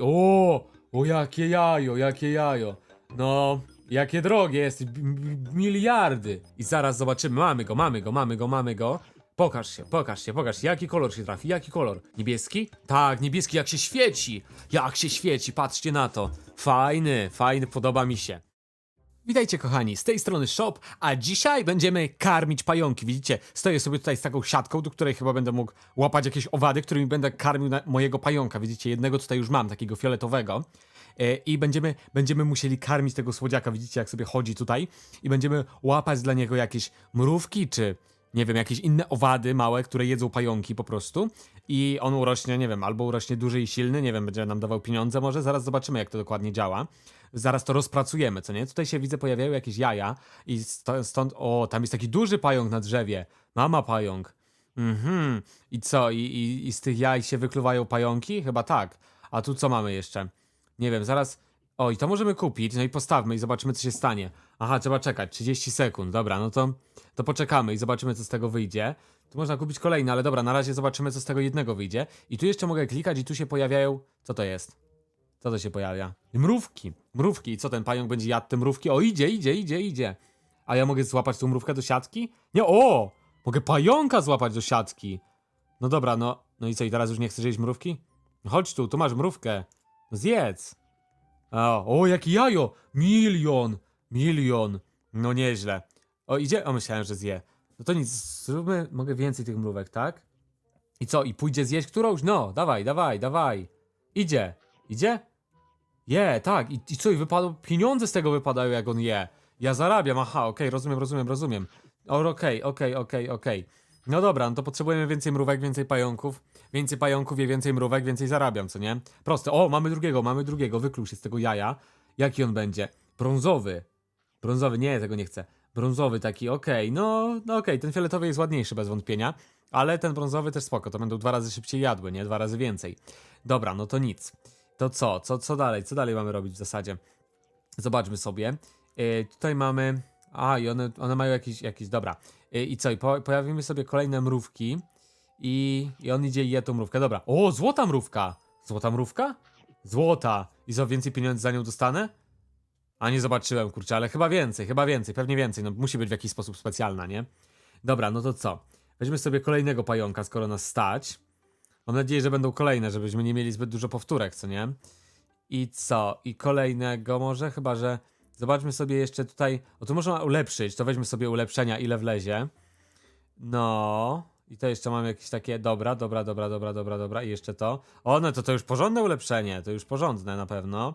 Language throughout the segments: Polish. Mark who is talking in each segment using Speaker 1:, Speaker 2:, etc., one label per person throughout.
Speaker 1: O, o jakie jajo, jakie jajo. No, jakie drogie jest, miliardy. I zaraz zobaczymy, mamy go, mamy go, mamy go, mamy go. Pokaż się, pokaż się, pokaż się, jaki kolor się trafi, jaki kolor? Niebieski? Tak, niebieski jak się świeci, jak się świeci, patrzcie na to. Fajny, fajny, podoba mi się. Witajcie kochani, z tej strony Shop, a dzisiaj będziemy karmić pająki. Widzicie, stoję sobie tutaj z taką siatką, do której chyba będę mógł łapać jakieś owady, którymi będę karmił mojego pająka. Widzicie, jednego tutaj już mam, takiego fioletowego. E, I będziemy, będziemy musieli karmić tego słodziaka. Widzicie, jak sobie chodzi tutaj. I będziemy łapać dla niego jakieś mrówki, czy nie wiem, jakieś inne owady małe, które jedzą pająki po prostu. I on urośnie, nie wiem, albo urośnie duży i silny, nie wiem, będzie nam dawał pieniądze może. Zaraz zobaczymy, jak to dokładnie działa. Zaraz to rozpracujemy, co nie? Tutaj się widzę, pojawiają jakieś jaja i stąd, o, tam jest taki duży pająk na drzewie. Mama pająk. Mhm. I co? I, i, I z tych jaj się wykluwają pająki? Chyba tak. A tu co mamy jeszcze? Nie wiem, zaraz. O, i to możemy kupić, no i postawmy i zobaczymy, co się stanie. Aha, trzeba czekać, 30 sekund. Dobra, no to, to poczekamy i zobaczymy, co z tego wyjdzie. Tu można kupić kolejne, ale dobra, na razie zobaczymy, co z tego jednego wyjdzie. I tu jeszcze mogę klikać i tu się pojawiają... Co to jest? Co to się pojawia? Mrówki. Mrówki. I co, ten pająk będzie jadł te mrówki? O, idzie, idzie, idzie, idzie. A ja mogę złapać tą mrówkę do siatki? Nie, o! Mogę pająka złapać do siatki. No dobra, no. No i co, i teraz już nie chcesz jeść mrówki? No chodź tu, tu masz mrówkę. No zjedz. O, o, jakie jajo! Milion! Milion! No nieźle. O, idzie? O, myślałem, że zje. No to nic, zróbmy, mogę więcej tych mrówek, tak? I co, i pójdzie zjeść którąś? No, dawaj, dawaj, dawaj. Idzie. Idzie? Je, tak. I, i co, i wypadło, pieniądze z tego wypadają, jak on je. Ja zarabiam, aha, okej, rozumiem, rozumiem, rozumiem. O, Okej, okej, okej, okej. No dobra, no to potrzebujemy więcej mrówek, więcej pająków. Więcej pająków, je więcej mrówek, więcej zarabiam, co nie? Proste. O, mamy drugiego, mamy drugiego. Wykluł się z tego jaja. Jaki on będzie? Brązowy. Brązowy, nie, tego nie chcę. Brązowy taki, okej, no, no okej, ten fioletowy jest ładniejszy bez wątpienia, ale ten brązowy też spoko, to będą dwa razy szybciej jadły, nie? Dwa razy więcej. Dobra, no to nic. To co? Co, co dalej? Co dalej mamy robić w zasadzie? Zobaczmy sobie. Yy, tutaj mamy... A, i one, one mają jakieś, jakieś... Dobra. Yy, I co? I po, pojawimy sobie kolejne mrówki i, i on idzie i je tą mrówkę. Dobra. O, złota mrówka! Złota mrówka? Złota! I co, więcej pieniędzy za nią dostanę? A nie zobaczyłem, kurczę, ale chyba więcej, chyba więcej, pewnie więcej. No musi być w jakiś sposób specjalna, nie? Dobra, no to co? Weźmy sobie kolejnego pająka, skoro nas stać. Mam nadzieję, że będą kolejne, żebyśmy nie mieli zbyt dużo powtórek, co nie? I co? I kolejnego może? Chyba, że... Zobaczmy sobie jeszcze tutaj... O, tu można ulepszyć, to weźmy sobie ulepszenia, ile wlezie. No... I to jeszcze mam jakieś takie... Dobra, dobra, dobra, dobra, dobra, dobra. I jeszcze to. O, no to to już porządne ulepszenie. To już porządne na pewno.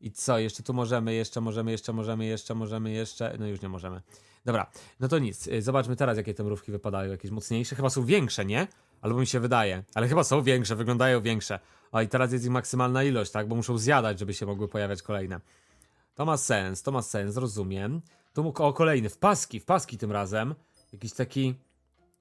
Speaker 1: I co? Jeszcze tu możemy, jeszcze możemy, jeszcze możemy, jeszcze możemy, jeszcze... No już nie możemy. Dobra, no to nic. Y, Zobaczmy teraz, jakie te mrówki wypadają. Jakieś mocniejsze? Chyba są większe, nie? Albo mi się wydaje. Ale chyba są większe, wyglądają większe. O, i teraz jest ich maksymalna ilość, tak? Bo muszą zjadać, żeby się mogły pojawiać kolejne. To ma sens, to ma sens, rozumiem. Tu mógł, o, kolejny, w paski, w paski tym razem. Jakiś taki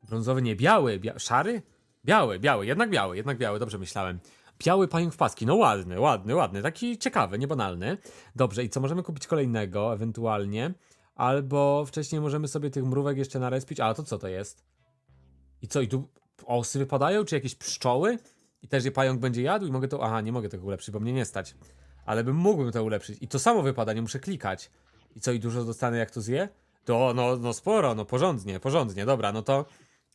Speaker 1: brązowy, nie, biały, bia szary? Biały, biały, jednak biały, jednak biały, dobrze myślałem. Biały pająk w paski, no ładny, ładny, ładny, taki ciekawy, niebanalny. Dobrze, i co, możemy kupić kolejnego, ewentualnie. Albo wcześniej możemy sobie tych mrówek jeszcze narespić. A, to co to jest? I co, i tu osy wypadają, czy jakieś pszczoły? I też je pająk będzie jadł i mogę to... Aha, nie mogę tego ulepszyć, bo mnie nie stać. Ale bym mógłbym to ulepszyć. I to samo wypada, nie muszę klikać. I co, i dużo dostanę jak to zje? To, no, no sporo, no porządnie, porządnie, dobra, no to...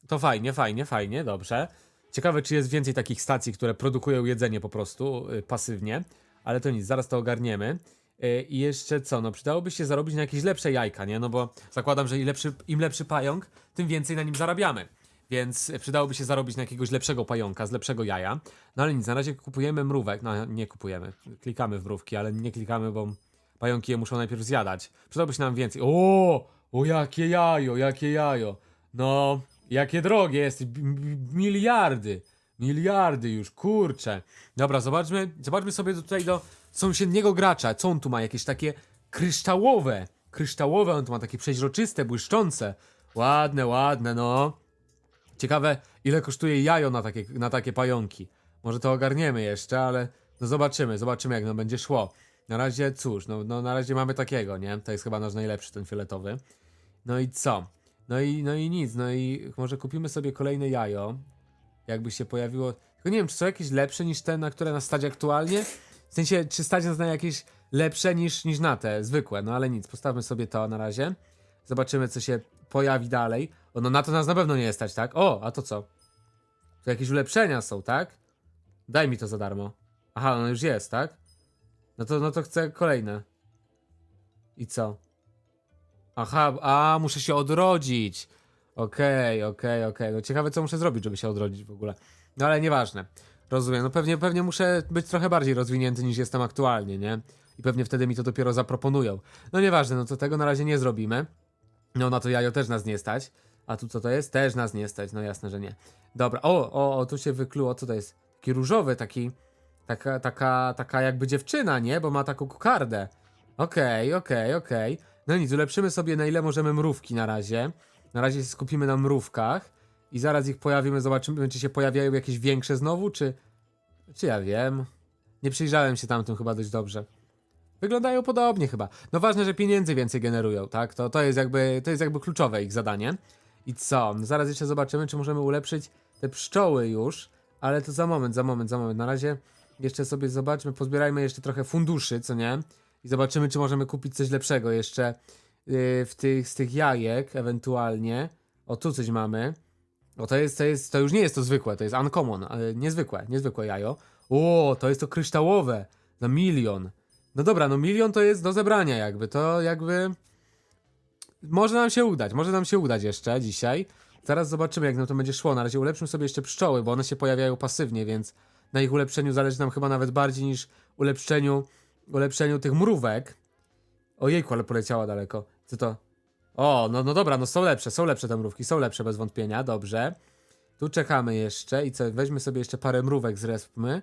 Speaker 1: To fajnie, fajnie, fajnie, dobrze. Ciekawe, czy jest więcej takich stacji, które produkują jedzenie po prostu, y, pasywnie. Ale to nic, zaraz to ogarniemy. Y, I jeszcze co, no przydałoby się zarobić na jakieś lepsze jajka, nie? No bo zakładam, że im lepszy, im lepszy pająk, tym więcej na nim zarabiamy. Więc przydałoby się zarobić na jakiegoś lepszego pająka, z lepszego jaja. No ale nic, na razie kupujemy mrówek. No nie kupujemy, klikamy w mrówki, ale nie klikamy, bo pająki je muszą najpierw zjadać. Przydałoby się nam więcej. O, o jakie jajo, jakie jajo. No, jakie drogie jest, miliardy. Miliardy już, kurczę. Dobra, zobaczmy, zobaczmy sobie tutaj do sąsiedniego gracza. Co on tu ma? Jakieś takie kryształowe. Kryształowe, on tu ma takie przeźroczyste, błyszczące. Ładne, ładne, no. Ciekawe, ile kosztuje jajo na takie, na takie pająki. Może to ogarniemy jeszcze, ale no zobaczymy, zobaczymy jak no będzie szło. Na razie cóż, no, no na razie mamy takiego, nie? To jest chyba nasz najlepszy, ten fioletowy. No i co? No i, no i nic, no i może kupimy sobie kolejne jajo. Jakby się pojawiło. Tylko nie wiem, czy są jakieś lepsze niż te, na które nas stać aktualnie? W sensie, czy stać nas na jakieś lepsze niż, niż na te zwykłe, no ale nic, postawmy sobie to na razie. Zobaczymy, co się pojawi dalej. O, no na to nas na pewno nie stać, tak? O, a to co? Tu jakieś ulepszenia są, tak? Daj mi to za darmo. Aha, no już jest, tak? No to, no to chcę kolejne. I co? Aha, a muszę się odrodzić. Okej, okej, okej. No ciekawe, co muszę zrobić, żeby się odrodzić w ogóle. No ale nieważne. Rozumiem. No pewnie, pewnie muszę być trochę bardziej rozwinięty niż jestem aktualnie, nie? I pewnie wtedy mi to dopiero zaproponują. No nieważne, no to tego na razie nie zrobimy. No na to jajo też nas nie stać. A tu co to jest? Też nas nie stać. No jasne, że nie. Dobra. O, o, o tu się wykluło. Co to jest? Taki różowy, taki. Taka, taka, taka jakby dziewczyna, nie? Bo ma taką kokardę. Okej, okej, okej. No nic, ulepszymy sobie na ile możemy mrówki na razie. Na razie się skupimy na mrówkach. I zaraz ich pojawimy, zobaczymy, czy się pojawiają jakieś większe znowu, czy. Czy ja wiem. Nie przyjrzałem się tamtym chyba dość dobrze. Wyglądają podobnie chyba. No ważne, że pieniędzy więcej generują, tak? To, to, jest jakby, to jest jakby kluczowe ich zadanie. I co? No zaraz jeszcze zobaczymy, czy możemy ulepszyć te pszczoły już. Ale to za moment, za moment, za moment. Na razie jeszcze sobie zobaczmy, pozbierajmy jeszcze trochę funduszy, co nie? I zobaczymy, czy możemy kupić coś lepszego jeszcze yy, w tych, z tych jajek, ewentualnie. O, tu coś mamy. O, to jest, to jest, to już nie jest to zwykłe, to jest uncommon, ale niezwykłe, niezwykłe jajo. O, to jest to kryształowe, za milion. No dobra, no milion to jest do zebrania jakby, to jakby... Może nam się udać, może nam się udać jeszcze dzisiaj. Zaraz zobaczymy, jak nam to będzie szło. Na razie ulepszymy sobie jeszcze pszczoły, bo one się pojawiają pasywnie, więc na ich ulepszeniu zależy nam chyba nawet bardziej niż ulepszeniu, ulepszeniu tych mrówek. Ojejku, ale poleciała daleko. Co to? O, no, no dobra, no są lepsze, są lepsze te mrówki, są lepsze bez wątpienia, dobrze. Tu czekamy jeszcze i co, weźmy sobie jeszcze parę mrówek, zrespmy.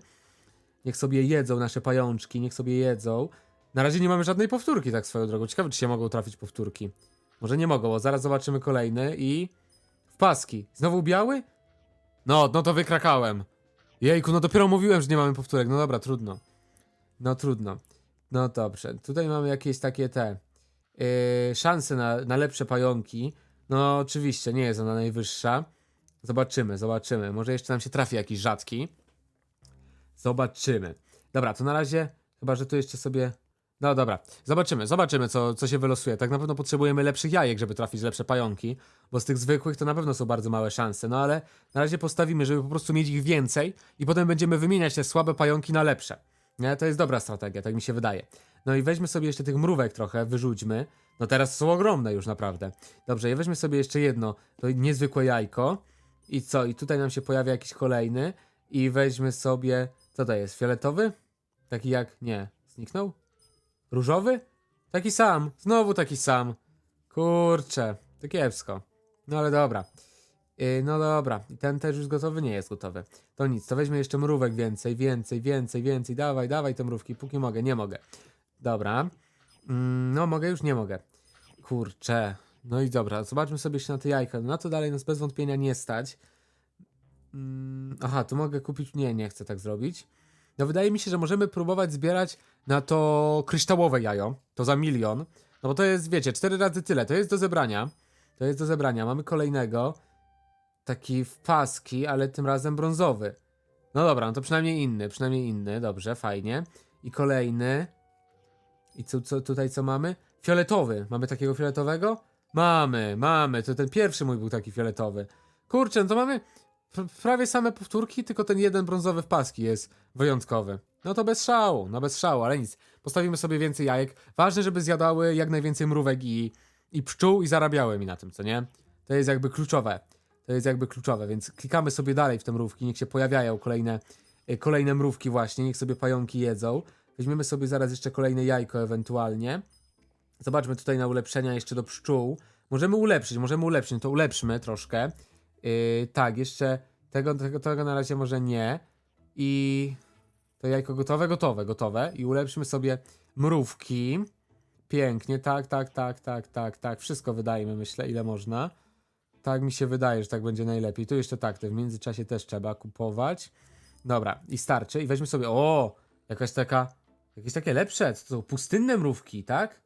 Speaker 1: Niech sobie jedzą nasze pajączki, niech sobie jedzą. Na razie nie mamy żadnej powtórki, tak swoją drogą. Ciekawe, czy się mogą trafić powtórki. Może nie mogą, bo zaraz zobaczymy kolejny i... W paski. Znowu biały? No, no to wykrakałem. Jejku, no dopiero mówiłem, że nie mamy powtórek. No dobra, trudno. No trudno. No dobrze. Tutaj mamy jakieś takie te... Yy, szanse na, na lepsze pająki. No oczywiście, nie jest ona najwyższa. Zobaczymy, zobaczymy. Może jeszcze nam się trafi jakiś rzadki. Zobaczymy. Dobra, to na razie, chyba że tu jeszcze sobie. No dobra, zobaczymy, zobaczymy, co, co się wylosuje. Tak na pewno potrzebujemy lepszych jajek, żeby trafić lepsze pająki, bo z tych zwykłych to na pewno są bardzo małe szanse. No ale na razie postawimy, żeby po prostu mieć ich więcej i potem będziemy wymieniać te słabe pająki na lepsze. Nie, to jest dobra strategia, tak mi się wydaje. No i weźmy sobie jeszcze tych mrówek trochę, wyrzućmy. No teraz są ogromne już naprawdę. Dobrze, i weźmy sobie jeszcze jedno, to niezwykłe jajko. I co? I tutaj nam się pojawia jakiś kolejny. I weźmy sobie. Co to jest? Fioletowy? Taki jak. Nie. Zniknął? Różowy? Taki sam. Znowu taki sam. Kurczę. To kiepsko. No ale dobra. Yy, no dobra. Ten też już gotowy? Nie jest gotowy. To nic. To weźmy jeszcze mrówek więcej, więcej, więcej, więcej. Dawaj, dawaj te mrówki. Póki mogę. Nie mogę. Dobra. Mm, no mogę już? Nie mogę. Kurczę. No i dobra, zobaczmy sobie jeszcze na te jajka. No na to dalej nas bez wątpienia nie stać. Mm, aha, tu mogę kupić. Nie, nie chcę tak zrobić. No wydaje mi się, że możemy próbować zbierać na to kryształowe jajo. To za milion. No bo to jest, wiecie, cztery razy tyle. To jest do zebrania. To jest do zebrania. Mamy kolejnego. Taki w paski, ale tym razem brązowy. No dobra, no to przynajmniej inny, przynajmniej inny. Dobrze, fajnie. I kolejny. I co, co tutaj co mamy? Fioletowy. Mamy takiego fioletowego? Mamy, mamy. To ten pierwszy mój był taki fioletowy. Kurczę, no to mamy pr- prawie same powtórki, tylko ten jeden brązowy w paski jest wyjątkowy. No to bez szału, no bez szału, ale nic. Postawimy sobie więcej jajek. Ważne, żeby zjadały jak najwięcej mrówek i, i pszczół i zarabiały mi na tym, co nie? To jest jakby kluczowe. To jest jakby kluczowe, więc klikamy sobie dalej w te mrówki, niech się pojawiają kolejne, y, kolejne mrówki właśnie, niech sobie pająki jedzą. Weźmiemy sobie zaraz jeszcze kolejne jajko ewentualnie. Zobaczmy tutaj na ulepszenia jeszcze do pszczół. Możemy ulepszyć, możemy ulepszyć, to ulepszmy troszkę. Yy, tak, jeszcze tego, tego, tego na razie może nie. I to jajko gotowe, gotowe, gotowe. I ulepszymy sobie mrówki. Pięknie, tak, tak, tak, tak, tak, tak. Wszystko wydajmy, myślę, ile można. Tak mi się wydaje, że tak będzie najlepiej. Tu jeszcze tak, te w międzyczasie też trzeba kupować. Dobra, i starczy. I weźmy sobie, o, jakaś taka, jakieś takie lepsze, to są pustynne mrówki, tak?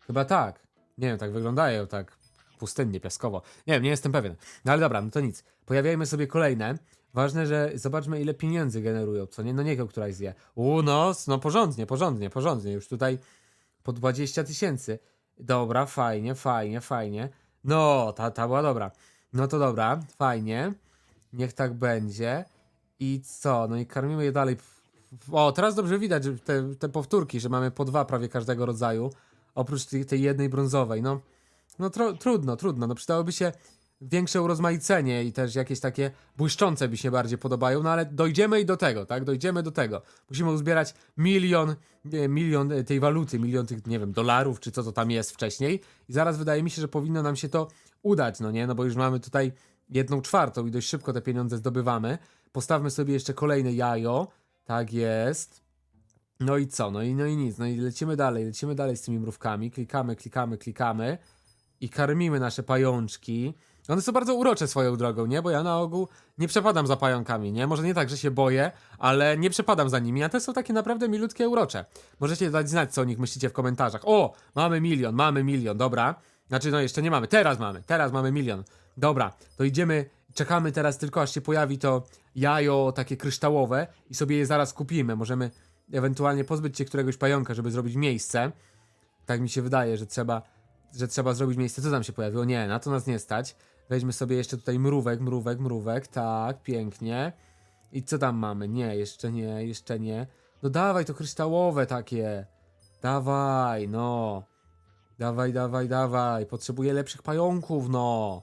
Speaker 1: Chyba tak. Nie wiem, tak wyglądają, tak pustynnie, piaskowo. Nie wiem, nie jestem pewien. No ale dobra, no to nic. Pojawiajmy sobie kolejne. Ważne, że zobaczmy ile pieniędzy generują, co nie? No niego, któraś zje. U, no, no porządnie, porządnie, porządnie. Już tutaj po 20 tysięcy. Dobra, fajnie, fajnie, fajnie. No, ta, ta była dobra. No to dobra, fajnie. Niech tak będzie. I co? No i karmimy je dalej. O, teraz dobrze widać te, te powtórki, że mamy po dwa prawie każdego rodzaju. Oprócz tej, tej jednej brązowej. No, no trudno, trudno. No przydałoby się większe urozmaicenie i też jakieś takie błyszczące mi się bardziej podobają, no ale dojdziemy i do tego, tak? Dojdziemy do tego. Musimy uzbierać milion, milion e, tej waluty, milion tych, nie wiem, dolarów, czy co to tam jest wcześniej i zaraz wydaje mi się, że powinno nam się to udać, no nie? No bo już mamy tutaj jedną czwartą i dość szybko te pieniądze zdobywamy. Postawmy sobie jeszcze kolejne jajo. Tak jest. No i co? No i, no i nic. No i lecimy dalej, lecimy dalej z tymi mrówkami. Klikamy, klikamy, klikamy i karmimy nasze pajączki. One są bardzo urocze swoją drogą, nie? Bo ja na ogół nie przepadam za pająkami, nie? Może nie tak, że się boję, ale nie przepadam za nimi, a te są takie naprawdę milutkie, urocze. Możecie dać znać, co o nich myślicie w komentarzach. O, mamy milion, mamy milion, dobra. Znaczy, no jeszcze nie mamy, teraz mamy, teraz mamy milion. Dobra, to idziemy, czekamy teraz tylko, aż się pojawi to jajo takie kryształowe i sobie je zaraz kupimy. Możemy ewentualnie pozbyć się któregoś pająka, żeby zrobić miejsce. Tak mi się wydaje, że trzeba, że trzeba zrobić miejsce. Co tam się pojawiło? Nie, na to nas nie stać. Weźmy sobie jeszcze tutaj mrówek, mrówek, mrówek. Tak, pięknie. I co tam mamy? Nie, jeszcze nie, jeszcze nie. No dawaj to kryształowe takie. Dawaj, no. Dawaj, dawaj, dawaj. Potrzebuję lepszych pająków, no.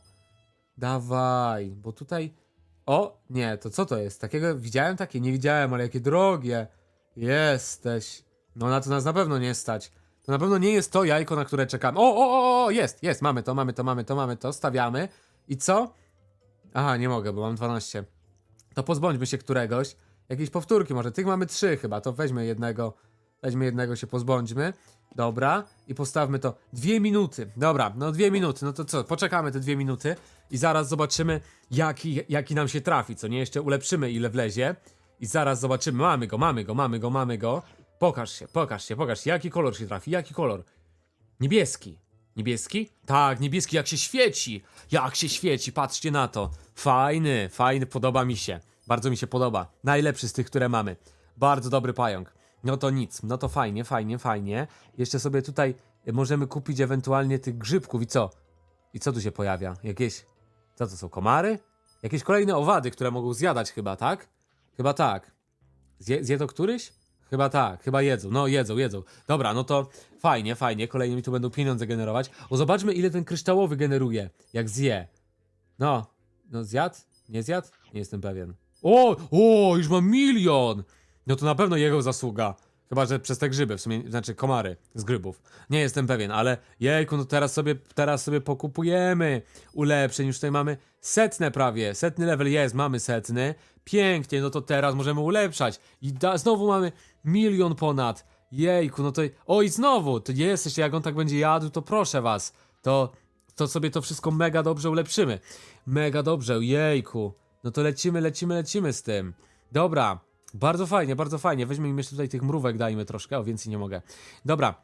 Speaker 1: Dawaj, bo tutaj. O, nie, to co to jest? Takiego widziałem takie? Nie widziałem, ale jakie drogie. Jesteś. No na to nas na pewno nie stać. To na pewno nie jest to jajko, na które czekamy. O, o, o, o, jest, jest, mamy to, mamy to, mamy to, mamy to, stawiamy. I co? Aha, nie mogę, bo mam 12. To pozbądźmy się któregoś. Jakieś powtórki może. Tych mamy trzy chyba, to weźmy jednego. Weźmy jednego, się pozbądźmy. Dobra. I postawmy to. Dwie minuty. Dobra, no dwie minuty. No to co? Poczekamy te dwie minuty i zaraz zobaczymy, jaki, jaki nam się trafi. Co nie? Jeszcze ulepszymy, ile wlezie. I zaraz zobaczymy. Mamy go, mamy go, mamy go, mamy go. Pokaż się, pokaż się, pokaż się. Jaki kolor się trafi? Jaki kolor? Niebieski. Niebieski? Tak, niebieski jak się świeci. Jak się świeci, patrzcie na to. Fajny, fajny, podoba mi się. Bardzo mi się podoba. Najlepszy z tych, które mamy. Bardzo dobry pająk. No to nic, no to fajnie, fajnie, fajnie. Jeszcze sobie tutaj możemy kupić ewentualnie tych grzybków i co? I co tu się pojawia? Jakieś. Co to są? Komary? Jakieś kolejne owady, które mogą zjadać chyba, tak? Chyba tak. Zje, zje to któryś? Chyba tak, chyba jedzą. No, jedzą, jedzą. Dobra, no to fajnie, fajnie. Kolejnie mi tu będą pieniądze generować. O, zobaczmy, ile ten kryształowy generuje, jak zje. No, no zjadł? Nie zjadł? Nie jestem pewien. O, o, już mam milion! No to na pewno jego zasługa. Chyba, że przez te grzyby, w sumie, znaczy komary z grzybów. Nie jestem pewien, ale jejku, no teraz sobie, teraz sobie pokupujemy ulepszeń. Już tutaj mamy setne prawie, setny level jest, mamy setny. Pięknie, no to teraz możemy ulepszać. I da, znowu mamy milion ponad. Jejku, no to, oj znowu, to jest jeszcze, jak on tak będzie jadł, to proszę was, to, to sobie to wszystko mega dobrze ulepszymy. Mega dobrze, jejku. No to lecimy, lecimy, lecimy z tym. Dobra, bardzo fajnie, bardzo fajnie. Weźmy im jeszcze tutaj tych mrówek, dajmy troszkę, o więcej nie mogę. Dobra.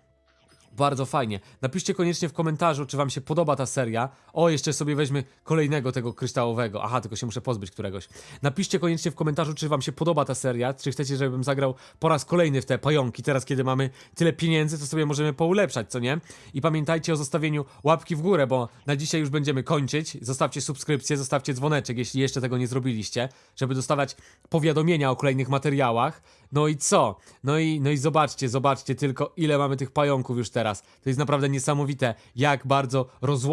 Speaker 1: Bardzo fajnie. Napiszcie koniecznie w komentarzu, czy wam się podoba ta seria. O, jeszcze sobie weźmy kolejnego tego kryształowego. Aha, tylko się muszę pozbyć któregoś. Napiszcie koniecznie w komentarzu, czy wam się podoba ta seria, czy chcecie, żebym zagrał po raz kolejny w te pająki. Teraz, kiedy mamy tyle pieniędzy, to sobie możemy poulepszać, co nie? I pamiętajcie o zostawieniu łapki w górę, bo na dzisiaj już będziemy kończyć. Zostawcie subskrypcję, zostawcie dzwoneczek, jeśli jeszcze tego nie zrobiliście, żeby dostawać powiadomienia o kolejnych materiałach. No i co? No i, no i zobaczcie, zobaczcie tylko, ile mamy tych pająków już teraz. To jest naprawdę niesamowite, jak bardzo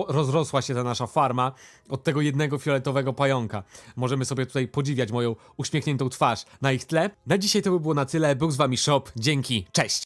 Speaker 1: rozrosła się ta nasza farma od tego jednego fioletowego pająka. Możemy sobie tutaj podziwiać moją uśmiechniętą twarz na ich tle. Na dzisiaj to by było na tyle. Był z wami Shop. Dzięki, cześć!